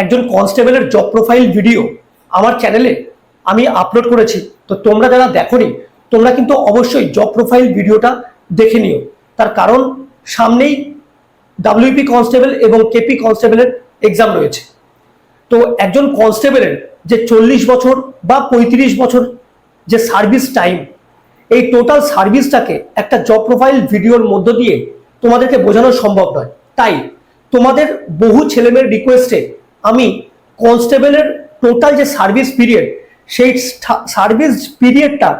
একজন কনস্টেবলের job profile video আমার চ্যানেলে আমি আপলোড করেছি। তো তোমরা যারা দেখোনি, তোমরা কিন্তু অবশ্যই জব প্রোফাইল ভিডিওটা দেখে নিও। তার কারণ সামনেই ডাব্লিউপি কনস্টেবল এবং কেপি কনস্টেবলের এক্সাম রয়েছে। তো একজন কনস্টেবলের যে চল্লিশ বছর বা পঁয়ত্রিশ বছর যে সার্ভিস টাইম এই টোটাল সার্ভিসটাকে একটা জব প্রোফাইল ভিডিওর মধ্য দিয়ে তোমাদেরকে বোঝানো সম্ভব নয়। তাই তোমাদের বহু ছেলেমেয়ের রিকোয়েস্টে আমি কনস্টেবলের টোটাল যে সার্ভিস পিরিয়ড সেই সার্ভিস পিরিয়ডটা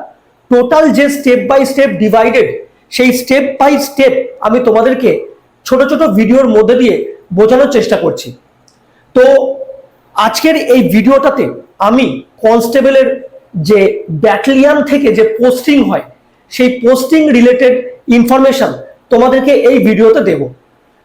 টোটাল যে স্টেপ বাই স্টেপ ডিভাইডেড সেই স্টেপ বাই স্টেপ আমি তোমাদেরকে ছোট ছোট ভিডিওর মধ্যে দিয়ে বোঝানোর চেষ্টা করছি। তো আজকের এই ভিডিওটাতে আমি কনস্টেবলের যে ব্যাটালিয়ান থেকে যে পোস্টিং হয়, সেই পোস্টিং রিলেটেড ইনফরমেশন তোমাদেরকে এই ভিডিওতে দেব।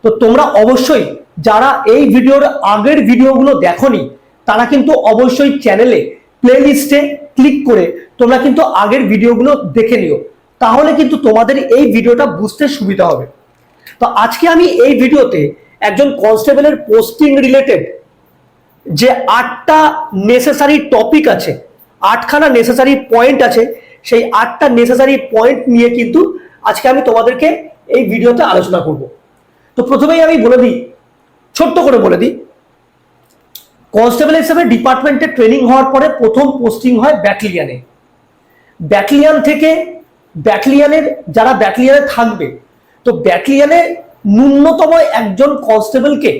তো তোমরা অবশ্যই যারা এই ভিডিওর আগের ভিডিওগুলো দেখোনি, তারা কিন্তু অবশ্যই চ্যানেলে প্লে লিস্টে ক্লিক করে তোমরা কিন্তু আগের ভিডিওগুলো দেখে নিও। তাহলে কিন্তু তোমাদের এই ভিডিওটা বুঝতে সুবিধা হবে। তো আজকে আমি এই ভিডিওতে একজন কনস্টেবলের পোস্টিং রিলেটেড যে আটটা নেসেসারি টপিক আছে, আটখানা নেসেসারি পয়েন্ট আছে, সেই আটটা নেসেসারি পয়েন্ট নিয়ে কিন্তু আজকে আমি তোমাদেরকে এই ভিডিওতে আলোচনা করব। তো প্রথমেই আমি বলে দিই, ছোট্ট করে বলে দিই, কনস্টেবল হিসেবে ডিপার্টমেন্টে ট্রেনিং হওয়ার পরে প্রথম পোস্টিং হয় ব্যাটালিয়ানে। ব্যাটালিয়ান থেকে ব্যাটালিয়ানের, যারা ব্যাটালিয়ানে থাকবে, তো ব্যাটালিয়ানে ন্যূনতম একজন কনস্টেবলকে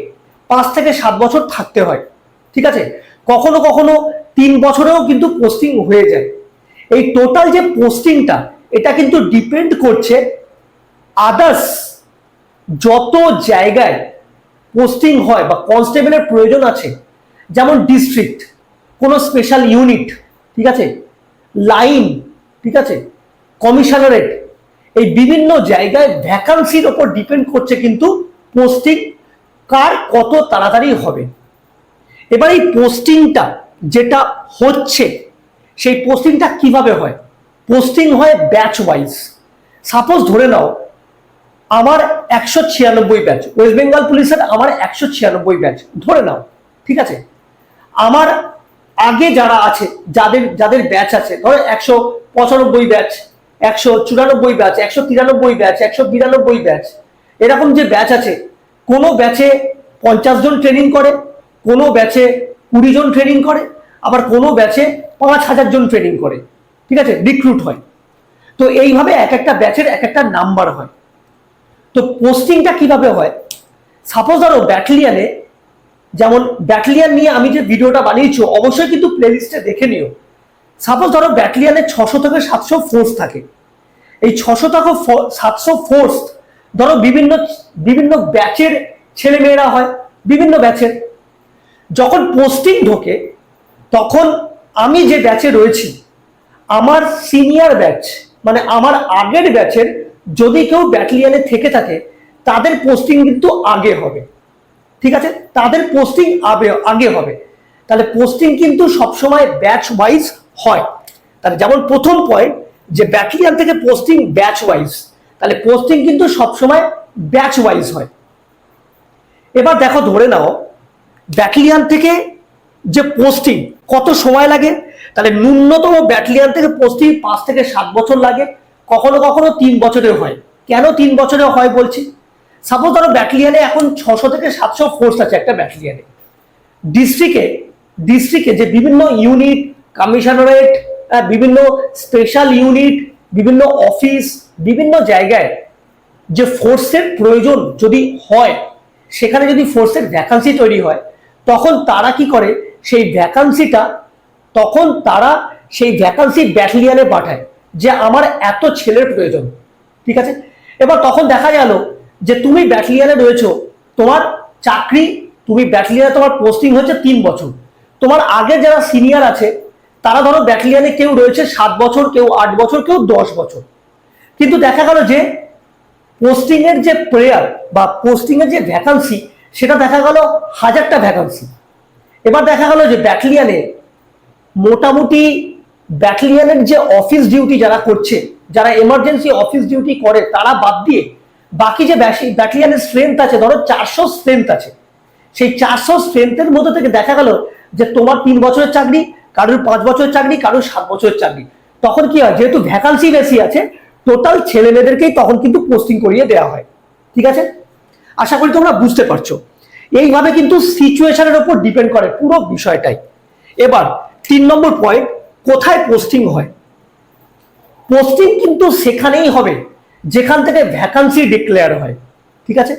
পাঁচ থেকে সাত বছর থাকতে হয়, ঠিক আছে? কখনো কখনো তিন বছরেও কিন্তু পোস্টিং হয়ে যায়। এই টোটাল যে পোস্টিংটা, এটা কিন্তু ডিপেন্ড করছে আদার্স যত জায়গায় পোস্টিং হয় বা কনস্টেবলের প্রয়োজন আছে, যেমন ডিস্ট্রিক্ট কোনো স্পেশাল ইউনিট ঠিক আছে? লাইন ঠিক আছে? কমিশনারেট এই বিভিন্ন জায়গায় ভ্যাকান্সির ওপর ডিপেন্ড করছে কিন্তু পোস্টিং কার কত তাড়াতাড়ি হবে। এবার এই পোস্টিংটা যেটা হচ্ছে, সেই পোস্টিংটা কীভাবে হয়? পোস্টিং হয় ব্যাচ ওয়াইজ সাপোজ ধরে নাও আমার একশো ছিয়ানব্বই ব্যাচ ওয়েস্ট বেঙ্গল পুলিশের আমার একশো ছিয়ানব্বই ব্যাচ ধরে নাও, ঠিক আছে? আমার আগে যারা আছে, যাদের যাদের ব্যাচ আছে, ধরো একশো পঁচানব্বই ব্যাচ একশো চুরানব্বই ব্যাচ একশো তিরানব্বই ব্যাচ একশো বিরানব্বই ব্যাচ এরকম যে ব্যাচ আছে, কোনো ব্যাচে পঞ্চাশ জন ট্রেনিং করে, কোনো ব্যাচে কুড়ি জন ট্রেনিং করে, আবার কোনো ব্যাচে পাঁচ হাজার জন ট্রেনিং করে, ঠিক আছে? রিক্রুট হয়। তো এইভাবে এক একটা ব্যাচের এক একটা নাম্বার হয়। তো পোস্টিংটা কীভাবে হয়? সাপোজ ধরো ব্যাটালিয়ানে যেমন ব্যাটালিয়ান নিয়ে আমি যে ভিডিওটা বানিয়েছি, অবশ্যই কিন্তু প্লেলিস্টে দেখে নিও। সাপোজ ধরো ব্যাটালিয়ানে ছশো থেকে সাতশো ফোর্স থাকে। এই ছশো থেকে সাতশো ফোর্স ধরো বিভিন্ন বিভিন্ন ব্যাচের ছেলে মেয়েরা হয়, বিভিন্ন ব্যাচের যখন পোস্টিং ঢোকে, তখন আমি যে ব্যাচে রয়েছি, আমার সিনিয়র ব্যাচ মানে আমার আগের ব্যাচের যদি কেউ ব্যাটালিয়ানে থেকে থাকে, তাদের পোস্টিং কিন্তু আগে হবে। ঠিক আছে? তাদের পোস্টিং আগে হবে। তাহলে পোস্টিং কিন্তু সবসময় ব্যাচ ওয়াইজ হয়। তাহলে যেমন প্রথম পয়েন্ট যে ব্যাটালিয়ান থেকে পোস্টিং ব্যাচ ওয়াইজ তাহলে পোস্টিং কিন্তু সবসময় ব্যাচ ওয়াইজ হয়। এবার দেখো, ধরে নাও, ব্যাটালিয়ান থেকে যে পোস্টিং কত সময় লাগে? তাহলে ন্যূনতম ব্যাটালিয়ান থেকে পোস্টিং পাঁচ থেকে সাত বছর লাগে। কখনো কখনো তিন বছরে হয়। কেন তিন বছরে হয় বলছি? সাপোজ ধরো ব্যাটালিয়ানে এখন ছশো থেকে সাতশো ফোর্স আছে একটা ব্যাটালিয়ানে ডিস্ট্রিক্টে ডিস্ট্রিক্টে যে বিভিন্ন ইউনিট কমিশনারেট বিভিন্ন স্পেশাল ইউনিট বিভিন্ন অফিস বিভিন্ন জায়গায় যে ফোর্সের প্রয়োজন যদি হয়, সেখানে যদি ফোর্সের ভ্যাকান্সি তৈরি হয়, তখন তারা কি করে? সেই ভ্যাকান্সিটা তখন তারা সেই ভ্যাকান্সি ব্যাটালিয়ানে পাঠায়। যে আমার এত ছেলের প্রয়োজন, ঠিক আছে? এবার তখন দেখা গেল যে তুমি ব্যাটালিয়ানে রয়েছো, তোমার চাকরি, তুমি ব্যাটালিয়ানে তোমার পোস্টিং হচ্ছে তিন বছর। তোমার আগে যারা সিনিয়র আছে, তারা ধরো ব্যাটালিয়ানে কেউ রয়েছে সাত বছর, কেউ আট বছর, কেউ দশ বছর। কিন্তু দেখা গেল যে পোস্টিং এর যে প্রেয়ার বা পোস্টিং এর যে ভ্যাকান্সি সেটা দেখা গেল হাজারটা ভ্যাকান্সি এবার দেখা গেল যে ব্যাটালিয়ানে মোটামুটি ব্যাটালিয়ানের যে অফিস ডিউটি যারা করছে, যারা এমার্জেন্সি অফিস ডিউটি করে, তারা বাদ দিয়ে বাকি যে ব্যাটালিয়ানের স্ট্রেংথ আছে, ধরো চারশো স্ট্রেংথ আছে। সেই চারশো স্ট্রেংথের মধ্যে থেকে দেখা গেল যে তোমার তিন বছরের চাকরি, কারোর পাঁচ বছরের চাকরি, কারোর সাত বছরের চাকরি। তখন কি হয়, যেহেতু ভ্যাকান্সি বেশি আছে টোটাল ছেলে মেয়েদেরকেই তখন কিন্তু পোস্টিং করিয়ে দেওয়া হয়। ঠিক আছে? আশা করি তোমরা বুঝতে পারছ। এইভাবে কিন্তু সিচুয়েশনের উপর ডিপেন্ড করে পুরো বিষয়টাই। এবার, তিন নম্বর পয়েন্ট কোথায় পোস্টিং হয়? পোস্টিং কিন্তু সেখানেই হবে, যেখান থেকে ভ্যাকান্সি ডিক্লেয়ার হয়, ঠিক আছে?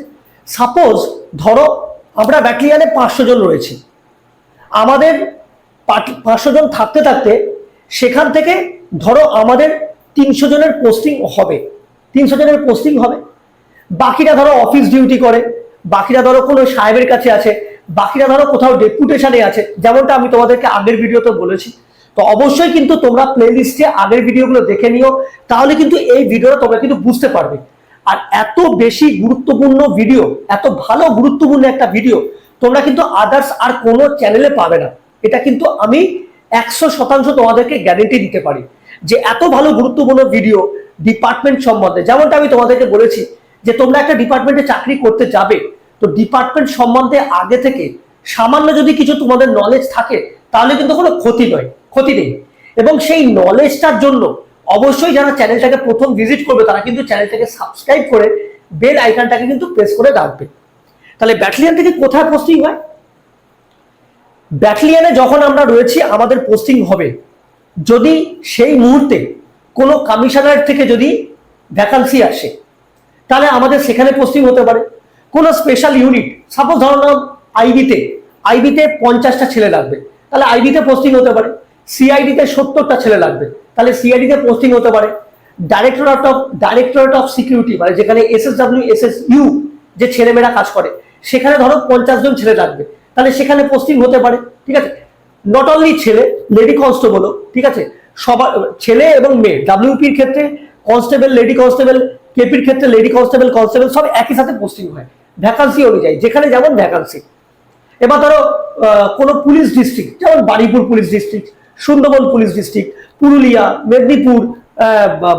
সাপোজ ধরো আমরা ব্যাটালিয়ানে পাঁচশো জন রয়েছি, আমাদের পাঁচশো জন থাকতে থাকতে সেখান থেকে ধরো আমাদের তিনশো জনের পোস্টিং হবে, তিনশো জনের পোস্টিং হবে। বাকিরা ধরো অফিস ডিউটি করে, বাকিরা ধরো কোনো সাহেবের কাছে আছে, বাকিরা ধরো কোথাও ডেপুটেশনে আছে, যেমনটা আমি তোমাদেরকে আগের ভিডিওতে বলেছি। তো অবশ্যই কিন্তু তোমরা প্লে লিস্টে আগের ভিডিওগুলো দেখে নিও, তাহলে কিন্তু এই ভিডিওটা তোমরা কিন্তু বুঝতে পারবে। আর এত বেশি গুরুত্বপূর্ণ ভিডিও এত ভালো গুরুত্বপূর্ণ একটা ভিডিও তোমরা কিন্তু আদার্স আর কোনো চ্যানেলে পাবে না। এটা কিন্তু আমি একশো শতাংশ তোমাদেরকে গ্যারেন্টি দিতে পারি যে এত ভালো গুরুত্বপূর্ণ ভিডিও ডিপার্টমেন্ট সম্বন্ধে, যেমনটা আমি তোমাদেরকে বলেছি যে তোমরা একটা ডিপার্টমেন্টে চাকরি করতে যাবে, তো ডিপার্টমেন্ট সম্বন্ধে আগে থেকে সামান্য যদি কিছু তোমাদের নলেজ থাকে, তাহলে কিন্তু কোনো ক্ষতি নয়। ক্ষতি নেই। এবং সেই নলেজটার জন্য অবশ্যই যারা চ্যানেলটাকে প্রথম ভিজিট করবে, তারা কিন্তু চ্যানেলটাকে সাবস্ক্রাইব করে বেল আইকনটাকে কিন্তু প্রেস করে রাখবে। তাহলে ব্যাটালিয়ান থেকে কোথায় পোস্টিং হয়? ব্যাটালিয়ানে যখন আমরা রয়েছি, আমাদের পোস্টিং হবে যদি সেই মুহূর্তে কোনো কমিশনার থেকে যদি ভ্যাকান্সি আসে, তাহলে আমাদের সেখানে পোস্টিং হতে পারে। কোনো স্পেশাল ইউনিট সাপোজ ধরো নাম আইবিতে আইবিতে পঞ্চাশটা ছেলে লাগবে, তাহলে আইবিতে পোস্টিং হতে পারে। সিআইডিতে সত্তরটা ছেলে লাগবে। তাহলে সিআইডিতে পোস্টিং হতে পারে। Directorate of directorate of security মানে যেখানে এসএসডব্লিউ এসএস ইউ যে ছেলেমেয়েরা কাজ করে, সেখানে ধরো পঞ্চাশ জন ছেলে লাগবে। তাহলে সেখানে পোস্টিং হতে পারে, ঠিক আছে? নট অনলি ছেলে লেডি কনস্টেবলও ঠিক আছে? সবার, ছেলে এবং মেয়ে ডাব্লিউপির ক্ষেত্রে কনস্টেবল লেডি কনস্টেবল কেপির ক্ষেত্রে লেডি কনস্টেবল কনস্টেবল সব একই সাথে পোস্টিং হয়। ভ্যাকান্সি অনুযায়ী, যেখানে যেমন ভ্যাকান্সি এবার ধরো কোনো পুলিশ ডিস্ট্রিক্ট যেমন Baruipur police district Sundarban police district, Purulia, Medinipur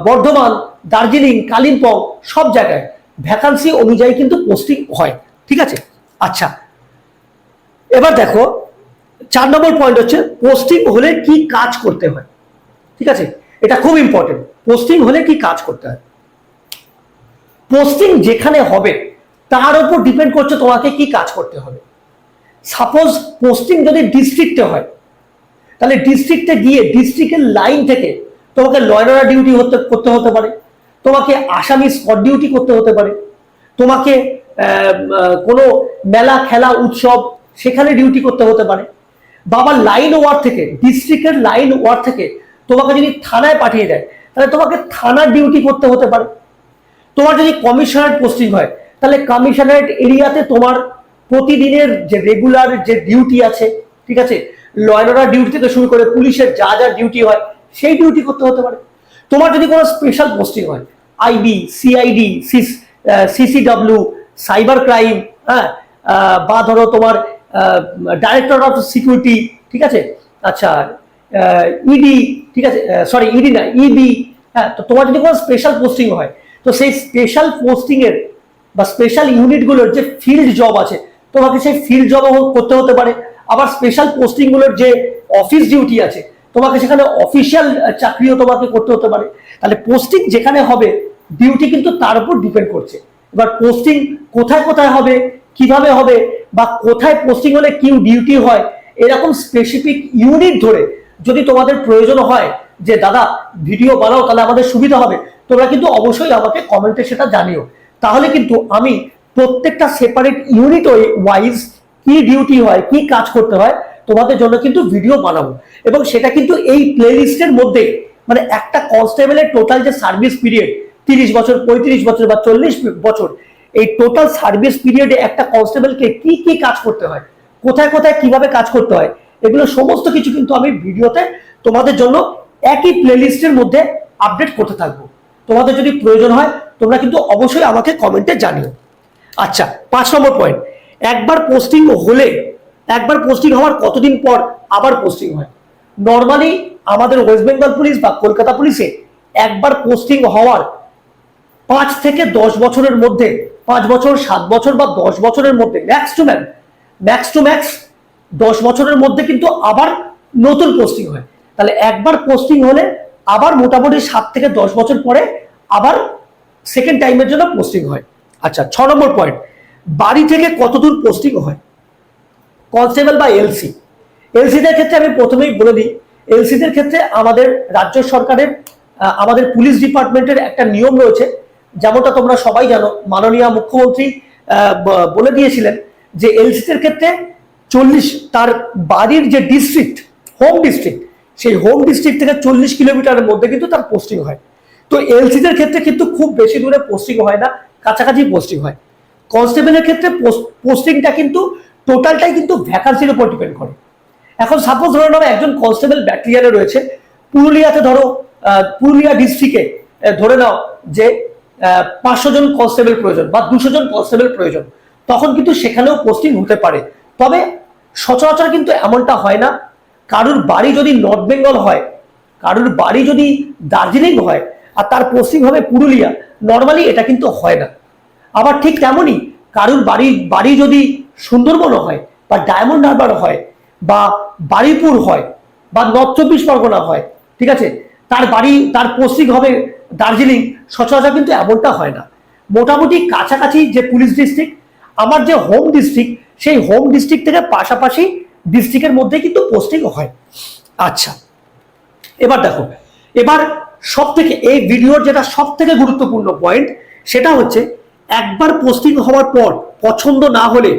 Bardhaman, Darjeeling, Kalimpong, সব জায়গায় ভ্যাকান্সি অনুযায়ী কিন্তু পোস্টিং হয়। ঠিক আছে? আচ্ছা। এবার দেখো, চার নম্বর পয়েন্ট হচ্ছে পোস্টিং হলে কি কাজ করতে হয়। ঠিক আছে? এটা খুব ইম্পর্টেন্ট পোস্টিং হলে কি কাজ করতে হয়। পোস্টিং যেখানে হবে, তার উপর ডিপেন্ড করছে তোমাকে কি কাজ করতে হবে। সাপোজ পোস্টিং যদি ডিস্ট্রিক্টে হয় তাহলে ডিস্ট্রিক্টে গিয়ে ডিস্ট্রিক্টের লাইন থেকে তোমাকে লয়নারা ডিউটি হতে, করতে হতে পারে। তোমাকে আসামি স্পট ডিউটি করতে হতে পারে। তোমাকে কোনো মেলা, খেলা, উৎসব সেখানে ডিউটি করতে হতে পারে। বাবা লাইন ওয়ার্ড থেকে ডিস্ট্রিক্টের লাইন ওয়ার্ড থেকে তোমাকে যদি থানায় পাঠিয়ে দেয়, তাহলে তোমাকে থানার ডিউটি করতে হতে পারে। তোমার যদি কমিশনারেট পোস্টিং হয়, তাহলে কমিশনারেট এরিয়াতে তোমার প্রতিদিনের যে রেগুলার যে ডিউটি আছে, ঠিক আছে? লয়নারা ডিউটি থেকে শুরু করে পুলিশের যা যা ডিউটি হয়, সেই ডিউটি করতে হতে পারে। তোমার যদি কোনো স্পেশাল পোস্টিং হয় IB CID CCW cyber crime হ্যাঁ বা ধরো তোমার ডাইরেক্টর অফ সিকিউরিটি ঠিক আছে? আচ্ছা ইডি ঠিক আছে সরি ইডি না ইবি হ্যাঁ তো তোমার যদি কোনো স্পেশাল পোস্টিং হয়, তো সেই স্পেশাল পোস্টিংয়ের বা স্পেশাল ইউনিটগুলোর যে ফিল্ড জব আছে, তোমাকে সেই ফিল্ড জবও করতে হতে পারে। আবার স্পেশাল পোস্টিংগুলোর যে অফিস ডিউটি আছে, তোমাকে সেখানে অফিসিয়াল চাকরিও তোমাকে করতে হতে পারে। তাহলে পোস্টিং যেখানে হবে ডিউটি কিন্তু তার উপর ডিপেন্ড করছে। এবার পোস্টিং কোথায় কোথায় হবে, কীভাবে হবে, বা কোথায় পোস্টিং হলে কি ডিউটি হয়, এরকম স্পেসিফিক ইউনিট ধরে যদি তোমাদের প্রয়োজন হয় যে, দাদা ভিডিও বানাও, তাহলে আমাদের সুবিধা হবে। তোমরা কিন্তু অবশ্যই আমাকে কমেন্টে সেটা জানিও। তাহলে কিন্তু আমি প্রত্যেকটা সেপারেট ইউনিট ওয়াইজ কি ডিউটি হয়, কি কাজ করতে হয়, তোমাদের জন্য কিন্তু ভিডিও বানাবো। এবং সেটা কিন্তু এই প্লেলিস্টের মধ্যে মানে একটা কনস্টেবলের টোটাল যে সার্ভিস পিরিয়ড তিরিশ বছর, পঁয়ত্রিশ বছর বা চল্লিশ বছর, এই টোটাল সার্ভিস পিরিয়ডে একটা কনস্টেবলকে কি কি কাজ করতে হয়, কোথায় কোথায়, কীভাবে কাজ করতে হয়, এগুলো সমস্ত কিছু কিন্তু আমি ভিডিওতে তোমাদের জন্য একই প্লেলিস্টের মধ্যে আপডেট করতে থাকব। তোমাদের যদি প্রয়োজন হয়, তোমরা কিন্তু অবশ্যই আমাকে কমেন্টে জানিও। আচ্ছা পাঁচ নম্বর পয়েন্ট একবার পোস্টিং হলে, একবার পোস্টিং হওয়ার কতদিন পর আবার পোস্টিং হয়? নর্মালি আমাদের ওয়েস্ট বেঙ্গল পুলিশ বা কলকাতা পুলিশে একবার পোস্টিং হওয়ার পাঁচ থেকে দশ বছরের মধ্যে, পাঁচ বছর, সাত বছর বা দশ বছরের মধ্যে max to max max to max দশ বছরের মধ্যে কিন্তু আবার নতুন পোস্টিং হয়। তাহলে একবার পোস্টিং হলে আবার মোটামুটি সাত থেকে দশ বছর পরে আবার সেকেন্ড টাইমের জন্য পোস্টিং হয়। আচ্ছা ছ নম্বর পয়েন্ট বাড়ি থেকে কতদূর পোস্টিং হয়? কনস্টেবল বা এলসি এলসিদের ক্ষেত্রে আমি প্রথমেই বলে দিই এলসিদের ক্ষেত্রে আমাদের রাজ্য সরকারের আমাদের পুলিশ ডিপার্টমেন্টের একটা নিয়ম রয়েছে, যেমনটা তোমরা সবাই জানো, মাননীয় মুখ্যমন্ত্রী বলে দিয়েছিলেন যে এলসিদের ক্ষেত্রে চল্লিশ, তার বাড়ির যে ডিস্ট্রিক্ট হোম ডিস্ট্রিক্ট সেই হোম ডিস্ট্রিক্ট থেকে চল্লিশ কিলোমিটারের মধ্যে কিন্তু তার পোস্টিং হয়। তো এলসিদের ক্ষেত্রে কিন্তু খুব বেশি দূরে পোস্টিং হয় না, কাছাকাছি পোস্টিং হয়। কনস্টেবলের ক্ষেত্রে পোস্টিংটা কিন্তু টোটালটাই কিন্তু ভ্যাকান্সির উপর ডিপেন্ড করে। এখন সাপোজ ধরে নাও একজন কনস্টেবল ব্যাটালিয়ানে রয়েছে, পুরুলিয়াতে ধরো পুরুলিয়া ডিস্ট্রিক্টে ধরে নাও যে পাঁচশো জন কনস্টেবল প্রয়োজন বা দুশো জন কনস্টেবল প্রয়োজন, তখন কিন্তু সেখানেও পোস্টিং হতে পারে। তবে সচরাচর কিন্তু এমনটা হয় না। কারুর বাড়ি যদি নর্থ বেঙ্গল হয়, কারুর বাড়ি যদি দার্জিলিং হয়, আর তার পোস্টিং হবে পুরুলিয়া নর্মালি এটা কিন্তু হয় না। আবার ঠিক তেমনই কারুর বাড়ি বাড়ি যদি সুন্দরবন হয় বা ডায়মন্ড হারবার হয় বা বাড়িপুর হয় বা নর্থ চব্বিশ পরগনা হয়, ঠিক আছে? তার বাড়ি, তার পোস্টিং হবে দার্জিলিং, সচরাচর কিন্তু এমনটা হয় না। মোটামুটি কাছাকাছি যে পুলিশ ডিস্ট্রিক্ট আমার যে হোম ডিস্ট্রিক্ট সেই হোম ডিস্ট্রিক্ট থেকে পাশাপাশি ডিস্ট্রিক্টের মধ্যে কিন্তু পোস্টিং হয়। আচ্ছা এবার দেখো, এবার সব থেকে এই ভিডিওর যেটা সব থেকে গুরুত্বপূর্ণ পয়েন্ট সেটা হচ্ছে একবার পোস্টিং হওয়ার পর পছন্দ না হলে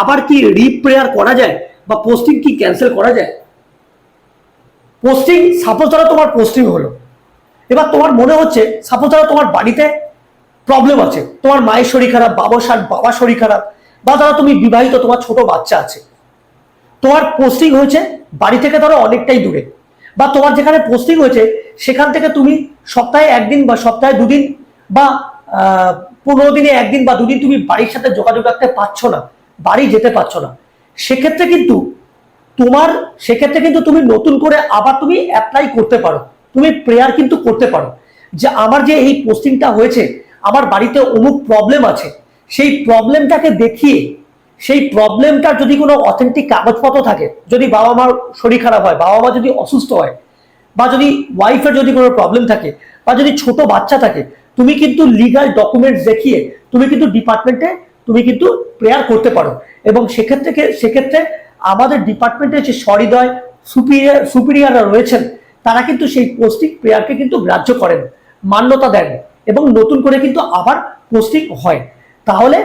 আবার কি রিপ্রেয়ার করা যায় বা পোস্টিং কি ক্যান্সেল করা যায়? পোস্টিং সাপোজ ধরো তোমার পোস্টিং হলো। এবার তোমার মনে হচ্ছে সাপোজ ধরো তোমার বাড়িতে প্রবলেম আছে। তোমার মায়ের শরীর খারাপ বাবা সার বাবার শরীর খারাপ, বা ধরো তুমি বিবাহিত, তোমার ছোট বাচ্চা আছে। তোমার পোস্টিং হয়েছে বাড়ি থেকে ধরো অনেকটাই দূরে। বা তোমার যেখানে পোস্টিং হয়েছে, সেখান থেকে তুমি সপ্তাহে একদিন বা সপ্তাহে দুদিন বা পনেরো দিনে একদিন বা দুদিন তুমি বাড়ির সাথে যোগাযোগ রাখতে পারছ না, বাড়ি যেতে পারছ না। সেক্ষেত্রে কিন্তু তোমার, সেক্ষেত্রে কিন্তু তুমি নতুন করে আবার তুমি অ্যাপ্লাই করতে পারো। তুমি প্রেয়ার কিন্তু করতে পারো। যে আমার যে এই পোস্টিংটা হয়েছে, আমার বাড়িতে অমুক প্রবলেম আছে, সেই প্রবলেমটাকে দেখিয়ে, সেই প্রবলেমটার যদি কোনো অথেন্টিক কাগজপত্র থাকে, যদি বাবা মার শরীর খারাপ হয়, বাবা মা যদি অসুস্থ হয়, বা যদি ওয়াইফের যদি কোনো প্রবলেম থাকে, বা যদি ছোট বাচ্চা থাকে তুমি কিন্তু লিগাল ডকুমেন্টস দেখিয়ে তুমি কিন্তু ডিপার্টমেন্টে তুমি কিন্তু প্রেয়ার করতে পারো। এবং সেক্ষেত্রে সেক্ষেত্রে আমাদের ডিপার্টমেন্টে যে সহৃদয় সুপিরিয়ার সুপিরিয়াররা রয়েছেন, তারা কিন্তু সেই পোস্টিং প্রেয়ারকে কিন্তু গ্রাহ্য করেন, মান্যতা দেন এবং নতুন করে কিন্তু আবার পোস্টিং হয়। তাহলে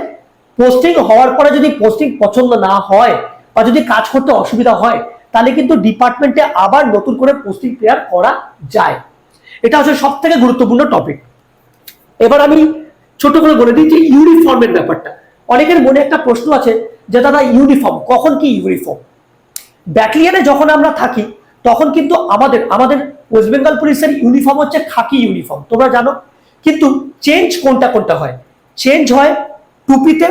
পোস্টিং হওয়ার পরে যদি পোস্টিং পছন্দ না হয় বা যদি কাজ করতে অসুবিধা হয়, তাহলে কিন্তু ডিপার্টমেন্টে আবার নতুন করে পোস্টিং প্রেয়ার করা যায়। এটা হচ্ছে সব থেকে গুরুত্বপূর্ণ টপিক এবার আমি ছোট করে বলে দিই যে ইউনিফর্মের ব্যাপারটা। অনেকের মনে একটা প্রশ্ন আছে যে, দাদা ইউনিফর্ম কখন কি ইউনিফর্ম ব্যাটালিয়ানে যখন আমরা থাকি, তখন কিন্তু আমাদের আমাদের ওয়েস্ট বেঙ্গল পুলিশের ইউনিফর্ম হচ্ছে খাকি ইউনিফর্ম তোমরা জানো? কিন্তু চেঞ্জ কোনটা কোনটা হয়? চেঞ্জ হয় টুপিতে,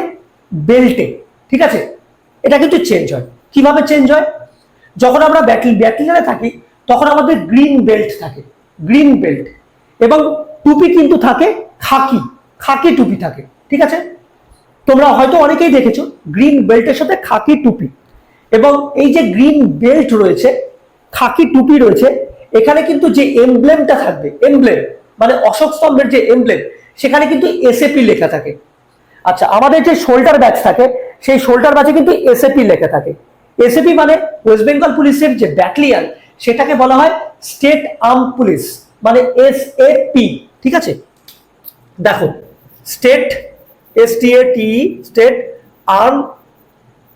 বেল্টে। ঠিক আছে? এটা কিন্তু চেঞ্জ হয়। কীভাবে চেঞ্জ হয়? যখন আমরা ব্যাটল, ব্যাটালিয়ানে থাকি, তখন আমাদের গ্রিন বেল্ট থাকে। গ্রিন বেল্ট এবং টুপি কিন্তু থাকে খাকি খাকি টুপি থাকে, ঠিক আছে? তোমরা হয়তো অনেকেই দেখেছ গ্রিন বেল্টের সাথে খাকি টুপি এবং এই যে গ্রিন বেল্ট রয়েছে, খাকি টুপি রয়েছে, এখানে কিন্তু যে এমব্লেমটা থাকবে এমব্লেম মানে অশোক স্তম্ভের যে এমব্লেম সেখানে কিন্তু এসএপি লেখা থাকে। আচ্ছা আমাদের যে শোল্ডার ব্যাচ থাকে, সেই শোল্ডার ব্যাচে কিন্তু এসএপি লেখা থাকে। এসএপি মানে ওয়েস্ট বেঙ্গল পুলিশের যে ব্যাটালিয়ান সেটাকে বলা হয় স্টেট আর্ম পুলিশ মানে এস পি ঠিক আছে? দেখো state S T A T state arm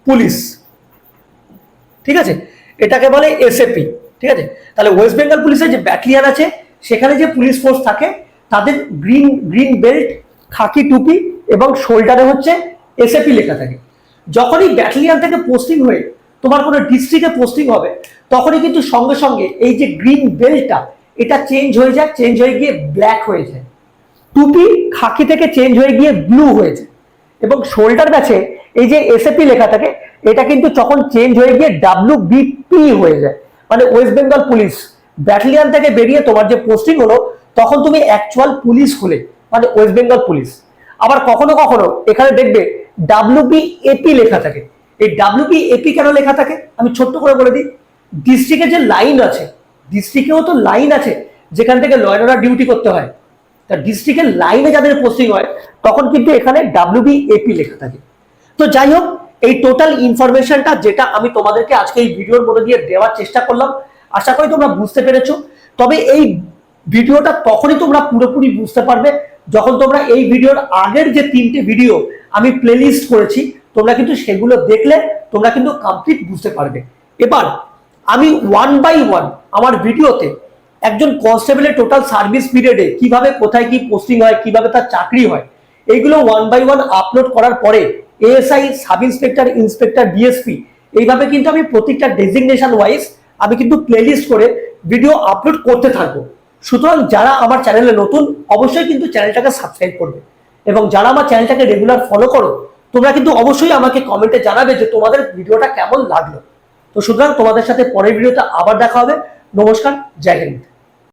police ঠিক আছে? এটাকে বলে এসএপি ঠিক আছে? তাহলে ওয়েস্ট বেঙ্গল পুলিশের যে ব্যাটালিয়ান আছে, সেখানে যে পুলিশ ফোর্স থাকে, তাদের গ্রিন গ্রিন বেল্ট খাকি টুপি এবং শোল্ডারে হচ্ছে এসএপি লেখা থাকে। যখনই ব্যাটালিয়ান থেকে পোস্টিং হয়ে তোমার কোনো ডিস্ট্রিক্টে পোস্টিং হবে, তখনই কিন্তু সঙ্গে সঙ্গে এই যে গ্রিন বেল্টটা এটা চেঞ্জ হয়ে যায় চেঞ্জ হয়ে গিয়ে ব্ল্যাক হয়ে যায়। টুপি খাকি থেকে চেঞ্জ হয়ে গিয়ে ব্লু হয়ে যায়। এবং শোল্ডার ব্যাচে এই যে এসএপি লেখা থাকে, এটা কিন্তু যখন চেঞ্জ হয়ে গিয়ে ডাব্লিউ বিপি হয়ে যায়। মানে ওয়েস্ট বেঙ্গল পুলিশ ব্যাটালিয়ান থেকে বেরিয়ে তোমার যে পোস্টিং হলো, তখন তুমি অ্যাকচুয়াল পুলিশ হলে মানে ওয়েস্ট বেঙ্গল পুলিশ আবার কখনো কখনো এখানে দেখবে ডাব্লিউ এপি লেখা থাকে। এই ডাব্লিউপি এপি কেন লেখা থাকে? আমি ছোট্ট করে বলে দিই। ডিস্ট্রিক্টের যে লাইন আছে ডিস্ট্রিক্টেও তো লাইন আছে, যেখান থেকে লয়াররা ডিউটি করতে হয়। তা ডিস্ট্রিক্টের লাইনে যাদের পোস্টিং হয়, তখন কিন্তু এখানে ডাব্লিউবি এপি লেখা থাকে। তো যাই হোক, এই টোটাল ইনফরমেশনটা যেটা আমি তোমাদেরকে আজকে এই ভিডিওর মধ্যে দিয়ে দেওয়ার চেষ্টা করলাম, আশা করি তোমরা বুঝতে পেরেছ। তবে এই ভিডিওটা তখনই তোমরা পুরোপুরি বুঝতে পারবে, যখন তোমরা এই ভিডিওর আগের যে তিনটে ভিডিও আমি প্লেলিস্ট করেছি, তোমরা কিন্তু সেগুলো দেখলে তোমরা কিন্তু কমপ্লিট বুঝতে পারবে। এবার আমি ওয়ান বাই ওয়ান আমার ভিডিওতে একজন কনস্টেবলের টোটাল সার্ভিস পিরিয়ডে কীভাবে কোথায় কি পোস্টিং হয়, কীভাবে তার চাকরি হয়, এইগুলো ওয়ান বাই ওয়ান আপলোড করার পরে ASI sub inspector inspector DSP এইভাবে কিন্তু আমি প্রত্যেকটা ডেজিগনেশন ওয়াইজ আমি কিন্তু প্লেলিস্ট করে ভিডিও আপলোড করতে থাকব। সুতরাং যারা আমার চ্যানেলে নতুন, অবশ্যই কিন্তু চ্যানেলটাকে সাবস্ক্রাইব করবে। এবং যারা আমার চ্যানেলটাকে রেগুলার ফলো করো, তোমরা কিন্তু অবশ্যই আমাকে কমেন্টে জানাবে যে তোমাদের ভিডিওটা কেমন লাগল। তো সুতরাং তোমাদের সাথে পরের ভিডিওতে আবার দেখা হবে। নমস্কার জয় হিন্দ।